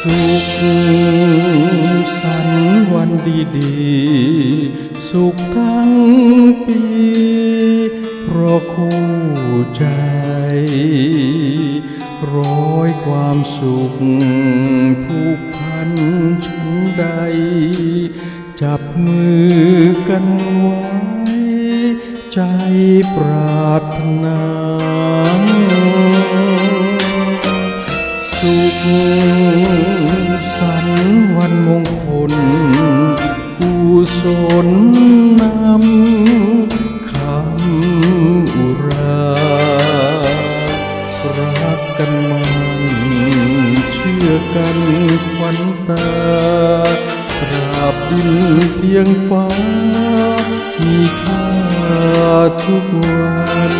สุขสันต์วันดีๆ สุขทั้งปี เพราะคู่ใจ ร้อยความสุขผูกพันฉันใด จับมือกันไว้ ใจปรารถนา สุขสันต์วันมงคลกุศลนำคำอุรา รักกันมันเชื่อกันขวัญตา ตราบดินเพียงฟ้า มีค่าทุกวัน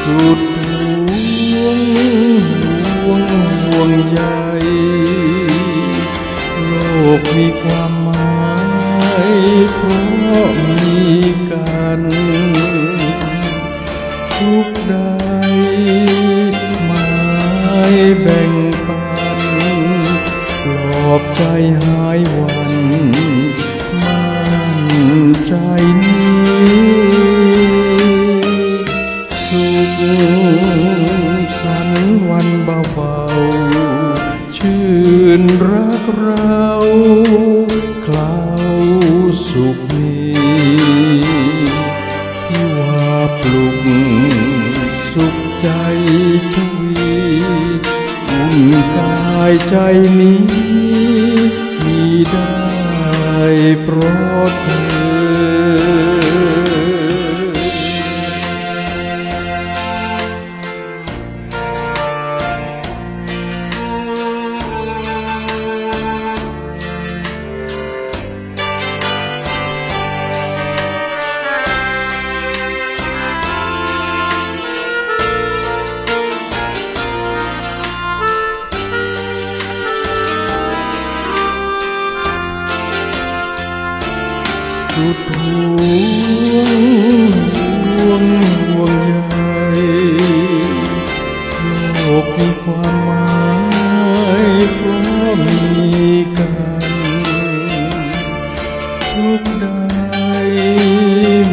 สุด ห่โลกมีความหมายเพราะมีกัน ทุกใดไม้แบ่งปันปลอบใจหายวันมั่นใจนี้สุขสันต์วันเบา รักเราเคล้าสุขนี้ที่ว่าปลุกสุขใจทวีอุ่นกายใจนี้ มีได้เพราะเธอ สุดห่วงห่วงห่วงใยโลกมีความหมายเพราะมีกันทุกใด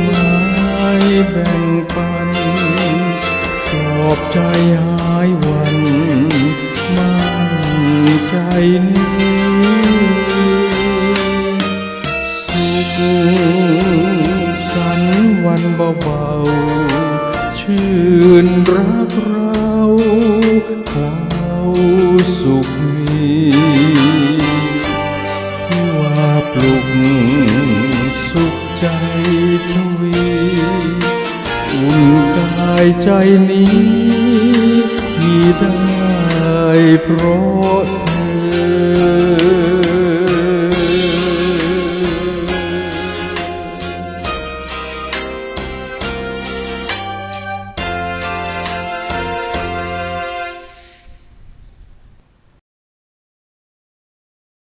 ไม้แบ่งปันปลอบใจหายวันมั่นใจ สันวันเบาๆ ชื่นรักเราคล้าสุขนี้ที่ว่าปลุกสุขใจทวีอุ่นกายใจนี้ มีได้เพราะ